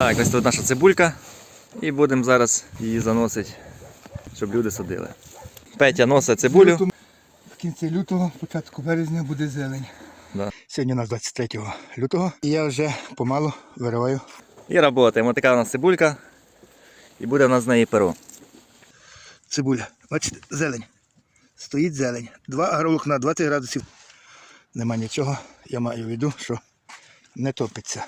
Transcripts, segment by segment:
Так, ось тут наша цибулька. І будемо зараз її заносити, щоб люди садили. Петя носить цибулю. В кінці лютого, початку березня буде зелень. Да. Сьогодні у нас 23 лютого. І я вже помалу вириваю. І працюємо. Така у нас цибулька. І буде в нас з неї перо. Цибуля. Бачите, зелень. Стоїть зелень. Два агроволокна, 20 градусів. Нема нічого. Я маю в виду, що не топиться.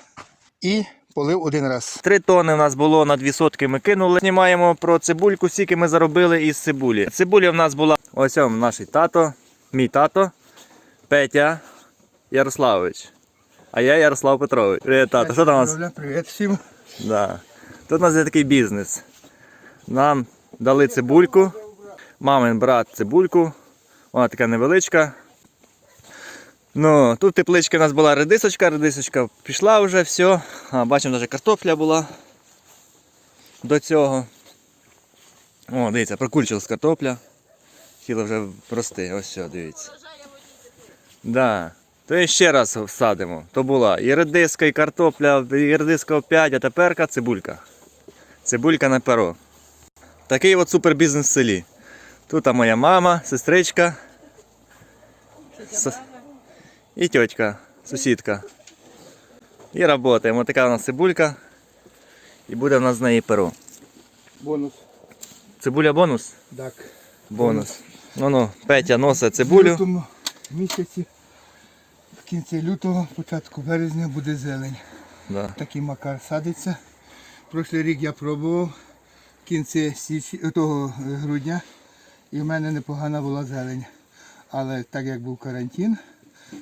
І полив один раз. Три тони в нас було на дві сотки ми кинули. Знімаємо про цибульку, скільки ми заробили із цибулі. Цибуля в нас була ось он наш тато, мій тато, Петя Ярославович. А я Ярослав Петрович. Привіт, тато. Що там у нас? Привіт всім. Да. Тут у нас є такий бізнес. Нам дали цибульку. Мамин брат цибульку. Вона така невеличка. Ну, тут в тепличці у нас була редисочка, редисочка пішла вже, все. А, бачимо, навіть картопля була до цього. О, дивіться, прокульчилась картопля. Хотіла вже рости. Ось все, дивіться. Да. То і ще раз всадимо. То була і редиска, і картопля, і редиска опять, а теперка цибулька. Цибулька на перо. Такий от супербізнес в селі. Тут моя мама, сестричка. С- І тьотька, сусідка. І працюємо. Така у нас цибулька. І буде в нас з неї перо. Бонус. Цибуля бонус? Так. Бонус. Ну ну, Петя носить В цибулю. лютому місяці, в кінці лютого, початку березня буде зелень. Да. Такий макар садиться. Прошлий рік я пробував в кінці січ... того е, грудня і в мене непогана була зелень. Але так як був карантин,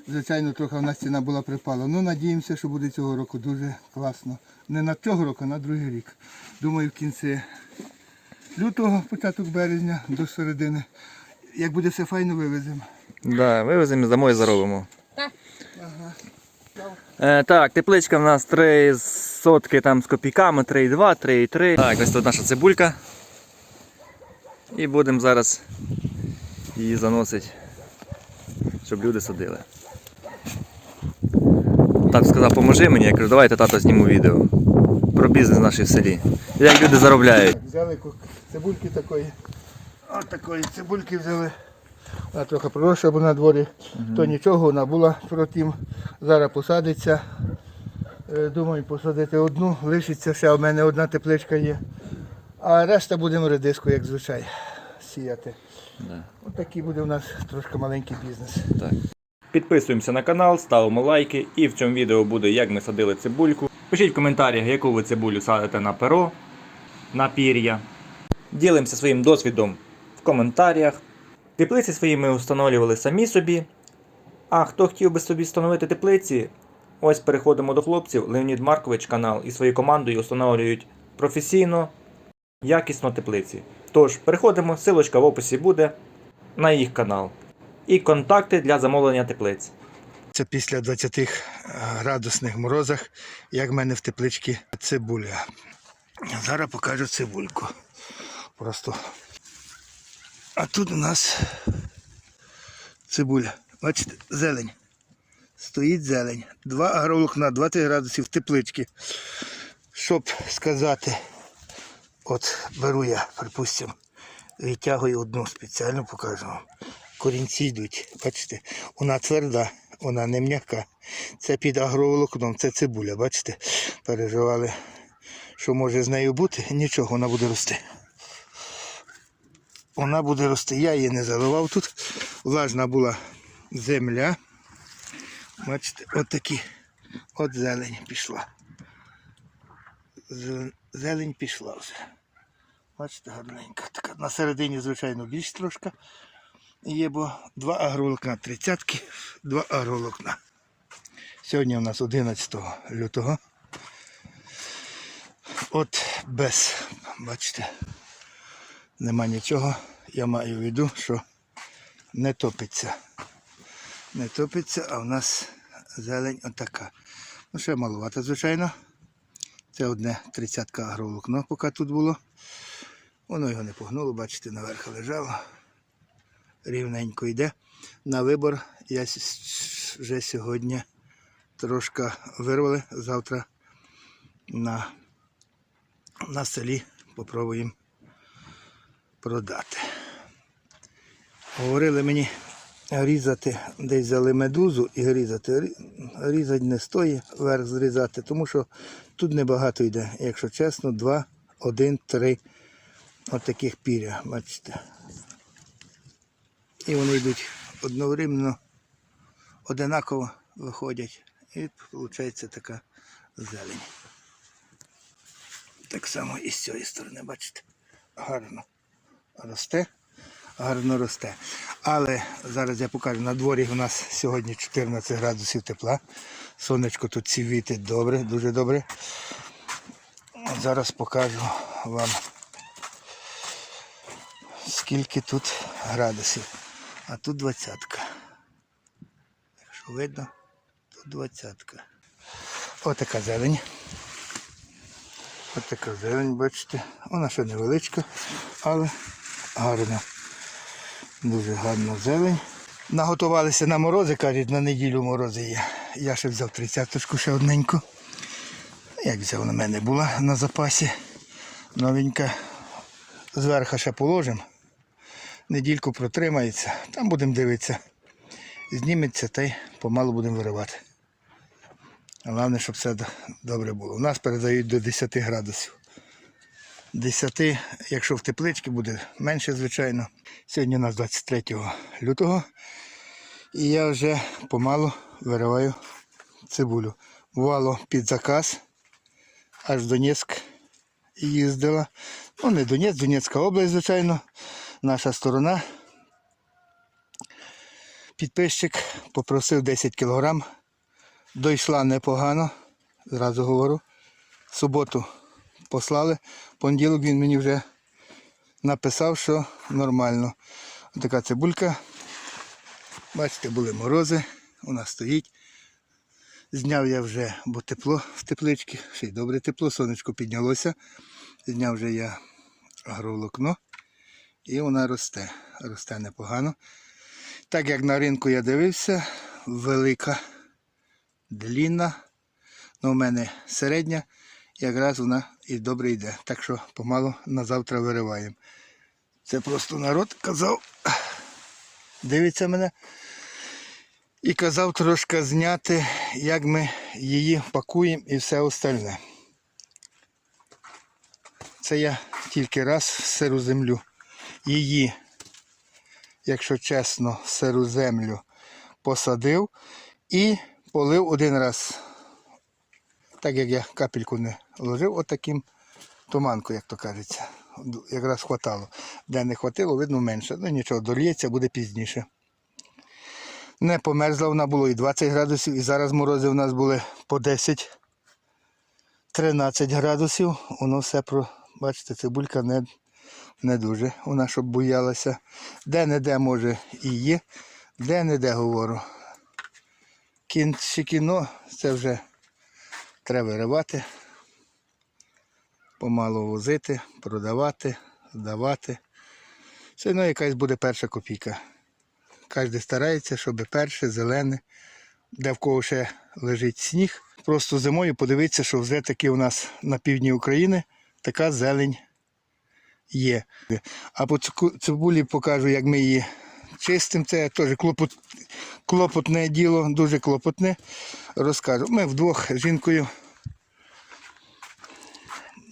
звичайно, трохи в нас ціна була припала. Ну, надіємося, що буде цього року дуже класно. Не на цього року, а на другий рік. Думаю, в кінці лютого, початок березня до середини. Як буде все файно, вивеземо. Да, вивеземо зимою заробимо. Е, так, тепличка в нас 3 сотки там з копійками, 3,2, 3,3. Так, ось тут наша цибулька. І будемо зараз її заносити, щоб люди садили. Тато сказав, поможи мені, я кажу, давайте тато зніму відео про бізнес наш в селі. Як люди заробляють. Взяли цибульки такої. От такої цибульки взяли. Вона трохи проросла, бо на дворі. То нічого, вона була протім. Зараз посадиться. Е, Думаю, посадити одну, лишиться ще в мене одна тепличка є. А решта будемо редиску, як звичай, сіяти. Да. Ось такий буде у нас трошки маленький бізнес. Так. Підписуємося на канал, ставимо лайки. І в цьому відео буде, як ми садили цибульку. Пишіть в коментарях, яку ви цибулю садите на перо, на пір'я. Ділимося своїм досвідом в коментарях. Теплиці свої ми встановлювали самі собі. А хто хотів би собі встановити теплиці, ось переходимо до хлопців. Леонід Маркович канал і своєю командою встановлюють професійно, якісно теплиці. Тож, переходимо, силочка в описі буде на їх канал і контакти для замовлення теплиць. Це після 20 градусних морозах, як в мене в тепличці цибуля. Зараз покажу цибульку. Просто. А тут у нас цибуля. Бачите, зелень. Стоїть зелень. Два агроволокна, 20 градусів теплички. Щоб сказати, от беру я, припустимо, відтягую одну спеціально покажу вам. Корінці йдуть. Бачите, вона тверда, вона не м'яка. Це під агроволокном, це цибуля, бачите? Переживали, що може з нею бути. Нічого, вона буде рости. Вона буде рости. Я її не заливав тут. Влажна була земля. Бачите, от такі. От зелень пішла. Зелень- пішла вже. Бачите, гарненька. Така на середині, звичайно, більш трошки є, бо два агроволокна, тридцятки, два агроволокна. Сьогодні у нас 11 лютого. От без, бачите, нема нічого. Я маю в виду, що не топиться. Не топиться, а в нас зелень отака. Ну, ще маловато, звичайно. Це одне тридцятка агроволокно, поки тут було. Воно його не погнуло, бачите, наверх лежало. Рівненько йде. На вибор я вже сьогодні трошки вирвали. Завтра на на селі попробуємо продати. Говорили мені різати, десь взяли медузу і різати. Різати не стоїть, верх зрізати, тому що тут небагато йде. Якщо чесно, два, один, три от таких піря, бачите. І вони йдуть одновременно, одинаково виходять. І виходить така зелень. Так само і з цієї сторони, бачите, гарно росте, гарно росте. Але зараз я покажу, на дворі у нас сьогодні 14 градусів тепла. Сонечко тут світить добре, дуже добре. Зараз покажу вам, скільки тут градусів. А тут двадцятка. Якщо видно, тут двадцятка. Отака зелень. Ось така зелень, бачите. Вона ще невеличка, але гарна. Дуже гарна зелень. Наготувалися на морози, кажуть, на неділю морози є. Я ще взяв тридцяточку ще одненьку. Як взяв на мене була на запасі. Новенька. Зверху ще положимо. Недільку протримається, там будемо дивитися. Зніметься та й помалу будемо виривати. Головне, щоб все добре було. У нас передають до 10 градусів. 10, якщо в тепличці буде менше, звичайно. Сьогодні у нас 23 лютого. І я вже помалу вириваю цибулю. Бувало під заказ. Аж в Донецьк їздила. Ну, не Донецьк, Донецька область, звичайно. Наша сторона. Підписчик попросив 10 кілограм. Дійшла непогано, зразу говорю. Суботу послали. Понеділок він мені вже написав, що нормально. Така цибулька. Бачите, були морози, вона стоїть. Зняв я вже, бо тепло в тепличці, ще й добре тепло, сонечко піднялося. Зняв вже я агроволокно і вона росте. Росте непогано. Так як на ринку я дивився, велика длінна, ну, у мене середня, якраз вона і добре йде. Так що помалу на завтра вириваємо. Це просто народ казав, дивиться мене. І казав трошки зняти, як ми її пакуємо і все остальне. Це я тільки раз в сиру землю. Її, якщо чесно, сиру землю посадив і полив один раз. Так як я капельку не ложив, отаким туманку, як то кажеться. Якраз хватало. Де не хватило, видно менше. Ну нічого, дольється, буде пізніше. Не померзла вона було і 20 градусів, і зараз морози у нас були по 10 13 градусів. Воно все про, бачите, цибулька не, не дуже. Вона щоб боялася. Де-не-де, може, і є, де-не-де говорю. Кінче кіно це вже треба виривати, помалу возити, продавати, здавати. Все одно якась буде перша копійка. Кожен старається, щоб перше, зелене, де в кого ще лежить сніг. Просто зимою подивитися, що вже таки у нас на півдні України така зелень є. А по цибулі покажу, як ми її чистимо. Це теж клопот, клопотне діло, дуже клопотне. Розкажу. Ми вдвох з жінкою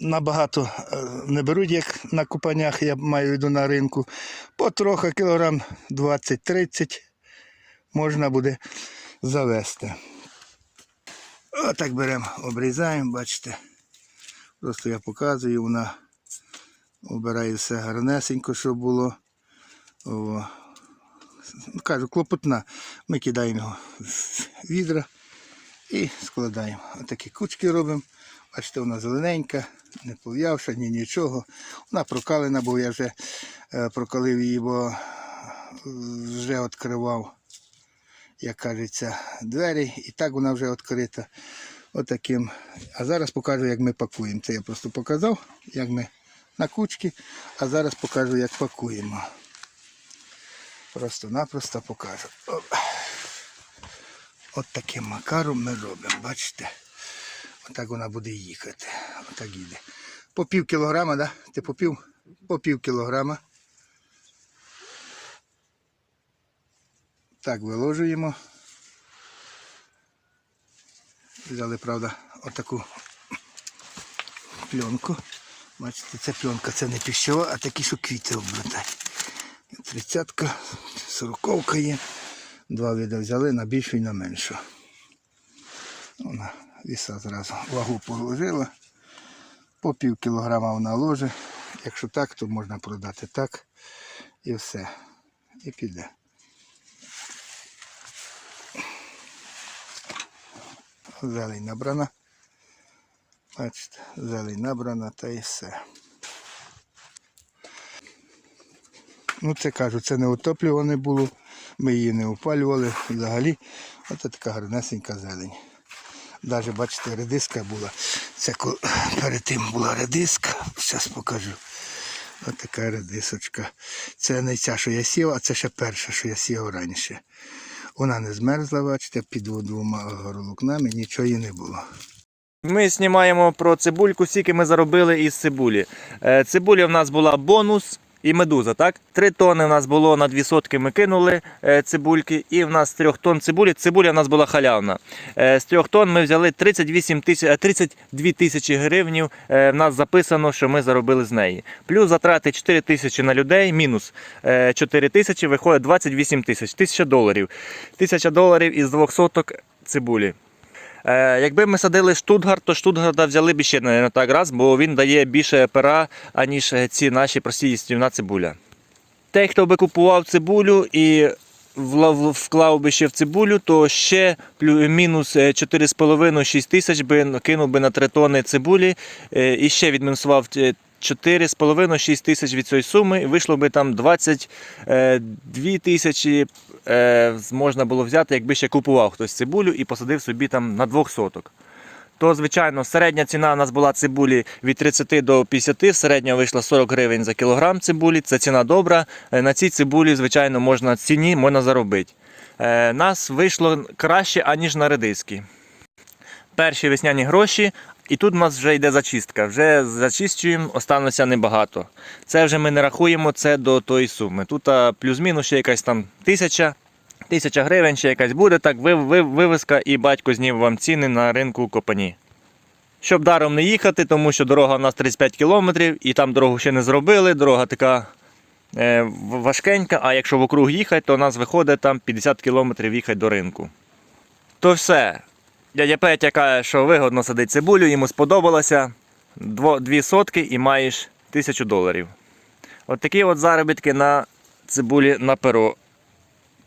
набагато е, не беруть, як на купаннях, я маю виду на ринку. Потрохи кілограм 20-30 можна буде завести. Отак беремо, обрізаємо, бачите. Просто я показую, вона обирає все гарнесенько, щоб було. О, кажу, клопотна. Ми кидаємо його в відра і складаємо. Отакі кучки робимо. Бачите, вона зелененька, не пов'явша, ні нічого. Вона прокалена, бо я вже е, прокалив її, бо е, вже відкривав, як кажеться, двері. І так вона вже відкрита. Отаким. А зараз покажу, як ми пакуємо. Це я просто показав, як ми на кучки, а зараз покажу, як пакуємо. Просто-напросто покажу. От таким макаром ми робимо, бачите? Отак вона буде їхати. Отак їде. По пів кілограма, да? Ти по пів? По пів кілограма. Так, виложуємо. Взяли, правда, отаку пленку. Бачите, ця пленка це не піщова, а такі, що квіти облетають. Тридцятка, сороковка є. Два види взяли на більшу і на меншу. Вона віса зразу вагу положила. По пів кілограма вона ложе. Якщо так, то можна продати так. І все. І піде. Зелень набрана. Бачите, зелень набрана та і все. Ну це кажу, це не утоплюване було. Ми її не опалювали взагалі. Ось така гарнесенька зелень. Навіть бачите, редиска була. Це перед тим була редиска. Зараз покажу. Ось така редисочка. Це не ця, що я сів, а це ще перша, що я сів раніше. Вона не змерзла, бачите, під двома горлукнами, нічого їй не було. Ми знімаємо про цибульку, скільки ми заробили із цибулі. Е, Цибуля в нас була бонус і медуза, так? Три тони в нас було на дві сотки ми кинули е, цибульки, і в нас трьох тонн цибулі. Цибуля в нас була халявна. Е, З трьох тонн ми взяли 38 тисяч, е, 32 тисячі гривнів. В нас записано, що ми заробили з неї. Плюс затрати 4 тисячі на людей, мінус е, 4 тисячі, виходить 28 тисяч, тисяча доларів. Тисяча доларів із двох соток цибулі. Е, якби ми садили Штутгарт, то Штутгарта взяли б ще не так раз, бо він дає більше пера, аніж е, ці наші прості стівна цибуля. Той, хто би купував цибулю і вклав би ще в цибулю, то ще мінус е, 4,5-6 тисяч би кинув би на 3 тони цибулі е, і ще відмінусував е, 4,5-6 тисяч від цієї суми, вийшло би там 22 тисячі е, можна було взяти, якби ще купував хтось цибулю і посадив собі там на двох соток. То, звичайно, середня ціна у нас була цибулі від 30 до 50, середня вийшла 40 гривень за кілограм цибулі. Це ціна добра. Е, На цій цибулі, звичайно, можна ціні можна заробити. Е, Нас вийшло краще, аніж на редиски. Перші весняні гроші, і тут у нас вже йде зачистка. Вже зачищуємо, останеться небагато. Це вже ми не рахуємо це до тої суми. Тут плюс-мінус ще якась там тисяча. Тисяча гривень ще якась буде, так ви, ви, вивезка і батько знів вам ціни на ринку Копані. Щоб даром не їхати, тому що дорога у нас 35 кілометрів і там дорогу ще не зробили. Дорога така е, важкенька, а якщо в округ їхати, то у нас виходить там 50 кілометрів їхати до ринку. То все. Дядя Петя каже, що вигодно садити цибулю, йому сподобалося. Дво, дві сотки і маєш тисячу доларів. От такі от заробітки на цибулі на перо.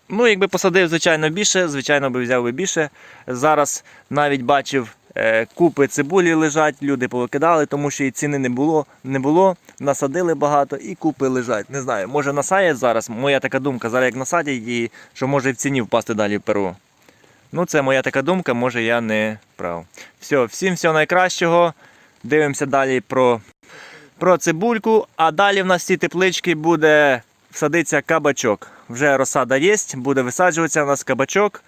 Ну, якби посадив, звичайно, більше, звичайно, би взяв би більше. Зараз навіть бачив, е, купи цибулі лежать, люди повикидали, тому що і ціни не було, не було. Насадили багато і купи лежать. Не знаю, може насаять зараз. Моя така думка, зараз як насадять її, що може в ціні впасти далі в перу. Ну, це моя така думка, може я не прав. Все, всім всього найкращого. Дивимося далі про, про цибульку. А далі в нас ці теплички буде садитися кабачок. Вже розсада є, буде висаджуватися у нас кабачок.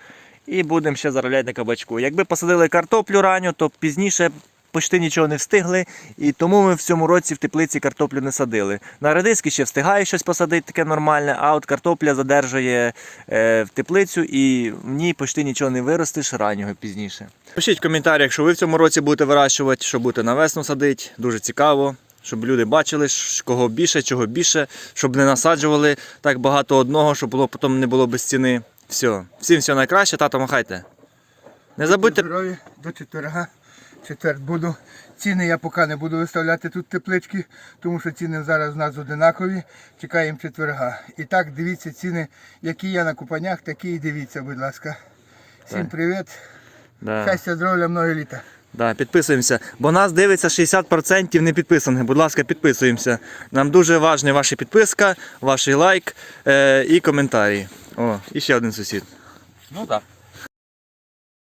І будемо ще заробляти на кабачку. Якби посадили картоплю ранню, то пізніше почти нічого не встигли. І тому ми в цьому році в теплиці картоплю не садили. На редиски ще встигає щось посадити таке нормальне, а от картопля задержує е, в теплицю і в ній почти нічого не виростеш раннього пізніше. Пишіть в коментарях, що ви в цьому році будете вирощувати, що будете на весну садити. Дуже цікаво. Щоб люди бачили, кого більше, чого більше, щоб не насаджували так багато одного, щоб було потім не було без ціни. Все. Всім все найкраще, тато махайте. Не забудьте. До четверга. Четвер буду. Ціни я поки не буду виставляти тут теплички, тому що ціни зараз у нас одинакові. Чекаємо четверга. І так, дивіться ціни, які є на купанях, такі і дивіться, будь ласка. Всім привіт. Да. Щастя, здоров'я, много літа. Да, підписуємося. Бо нас дивиться 60% не підписаних. Будь ласка, підписуємося. Нам дуже важлива ваша підписка, ваш лайк е, і коментарі. О, і ще один сусід. Ну так.